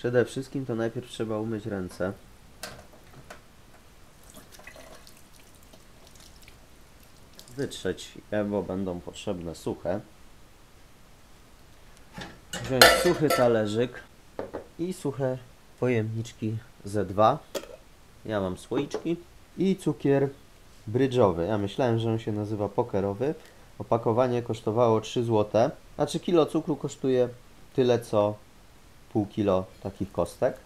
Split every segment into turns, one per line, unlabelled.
Przede wszystkim to najpierw trzeba umyć ręce. Wytrzeć je, bo będą potrzebne suche. Wziąć suchy talerzyk i suche pojemniczki Z2. Ja mam słoiczki i cukier brydżowy. Ja myślałem, że on się nazywa pokerowy. Opakowanie kosztowało 3 zł. Znaczy kilo cukru kosztuje tyle co pół kilo takich kostek.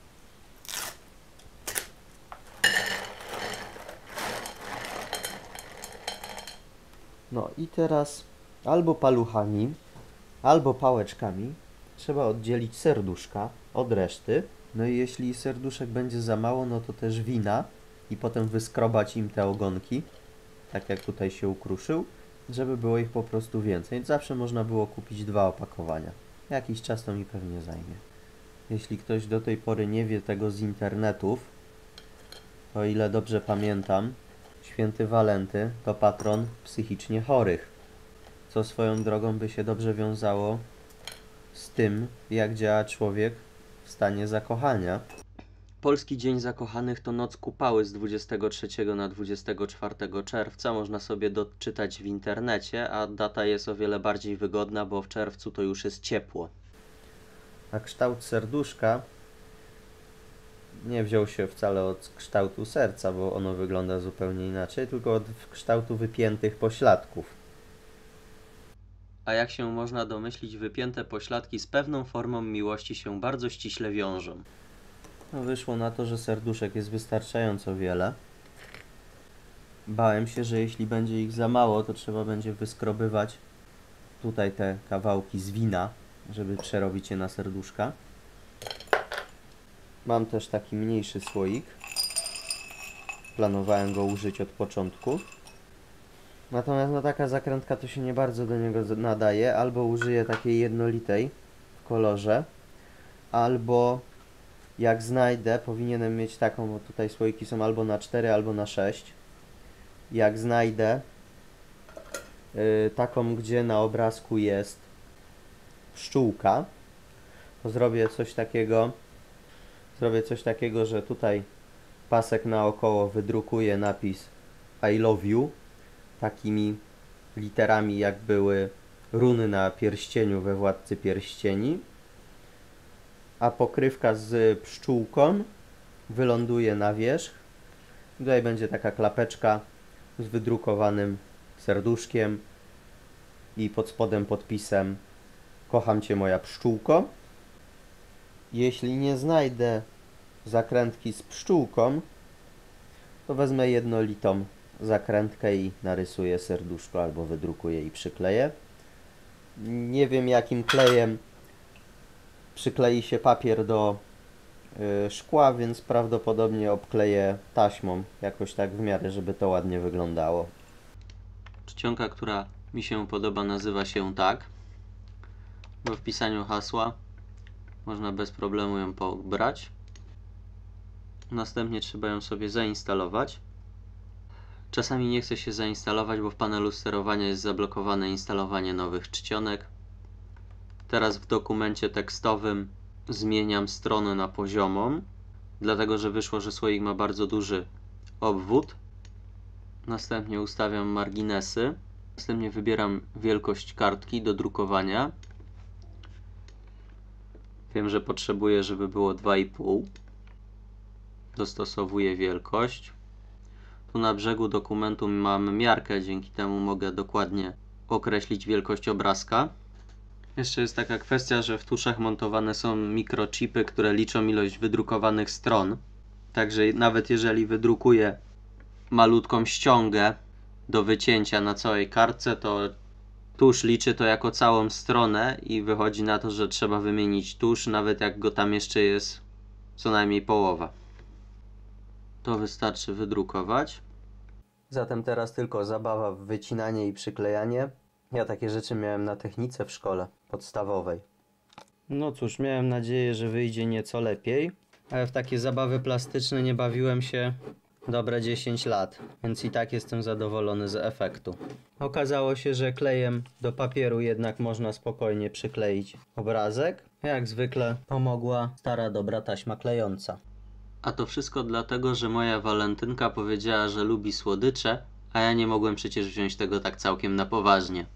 No i teraz albo paluchami, albo pałeczkami trzeba oddzielić serduszka od reszty. No i jeśli serduszek będzie za mało, no to też wina i potem wyskrobać im te ogonki, tak jak tutaj się ukruszył, żeby było ich po prostu więcej. Zawsze można było kupić dwa opakowania. Jakiś czas to mi pewnie zajmie. Jeśli ktoś do tej pory nie wie tego z internetów, o ile dobrze pamiętam, święty Walenty to patron psychicznie chorych, co swoją drogą by się dobrze wiązało z tym, jak działa człowiek w stanie zakochania. Polski Dzień Zakochanych to noc kupały z 23 na 24 czerwca. Można sobie doczytać w internecie, a data jest o wiele bardziej wygodna, bo w czerwcu to już jest ciepło. A kształt serduszka nie wziął się wcale od kształtu serca, bo ono wygląda zupełnie inaczej, tylko od kształtu wypiętych pośladków. A jak się można domyślić, wypięte pośladki z pewną formą miłości się bardzo ściśle wiążą. No wyszło na to, że serduszek jest wystarczająco wiele. Bałem się, że jeśli będzie ich za mało, to trzeba będzie wyskrobywać tutaj te kawałki z wina, żeby przerobić je na serduszka. Mam też taki mniejszy słoik. Planowałem go użyć od początku. Natomiast no taka zakrętka to się nie bardzo do niego nadaje. Albo użyję takiej jednolitej w kolorze, albo jak znajdę, powinienem mieć taką, bo tutaj słoiki są albo na 4, albo na 6. Jak znajdę yy, taką, gdzie na obrazku jest pszczółka, to zrobię coś takiego, zrobię coś takiego, że tutaj pasek naokoło wydrukuję napis I love you takimi literami jak były runy na pierścieniu we Władcy Pierścieni a pokrywka z pszczółką wyląduje na wierzch. Tutaj będzie taka klapeczka z wydrukowanym serduszkiem i pod spodem podpisem Kocham Cię moja pszczółko. Jeśli nie znajdę zakrętki z pszczółką, to wezmę jednolitą zakrętkę i narysuję serduszko albo wydrukuję i przykleję. Nie wiem jakim klejem przyklei się papier do y, szkła, więc prawdopodobnie obkleję taśmą, jakoś tak w miarę, żeby to ładnie wyglądało. Czcionka, która mi się podoba, nazywa się tak. Po wpisaniu hasła można bez problemu ją pobrać. Następnie trzeba ją sobie zainstalować. Czasami nie chce się zainstalować, bo w panelu sterowania jest zablokowane instalowanie nowych czcionek. Teraz w dokumencie tekstowym zmieniam stronę na poziomą, dlatego że wyszło, że słoik ma bardzo duży obwód. Następnie ustawiam marginesy. Następnie wybieram wielkość kartki do drukowania. Wiem, że potrzebuję, żeby było 2,5. Dostosowuję wielkość. Tu na brzegu dokumentu mam miarkę, dzięki temu mogę dokładnie określić wielkość obrazka. Jeszcze jest taka kwestia, że w tuszach montowane są mikrochipy, które liczą ilość wydrukowanych stron. Także nawet jeżeli wydrukuję malutką ściągę do wycięcia na całej kartce, to tusz liczy to jako całą stronę i wychodzi na to, że trzeba wymienić tusz, nawet jak go tam jeszcze jest co najmniej połowa. To wystarczy wydrukować. Zatem teraz tylko zabawa w wycinanie i przyklejanie. Ja takie rzeczy miałem na technice w szkole podstawowej. No cóż, miałem nadzieję, że wyjdzie nieco lepiej, ale w takie zabawy plastyczne nie bawiłem się dobre 10 lat, więc i tak jestem zadowolony z efektu. Okazało się, że klejem do papieru jednak można spokojnie przykleić obrazek. Jak zwykle pomogła stara dobra taśma klejąca. A to wszystko dlatego, że moja walentynka powiedziała, że lubi słodycze, a ja nie mogłem przecież wziąć tego tak całkiem na poważnie.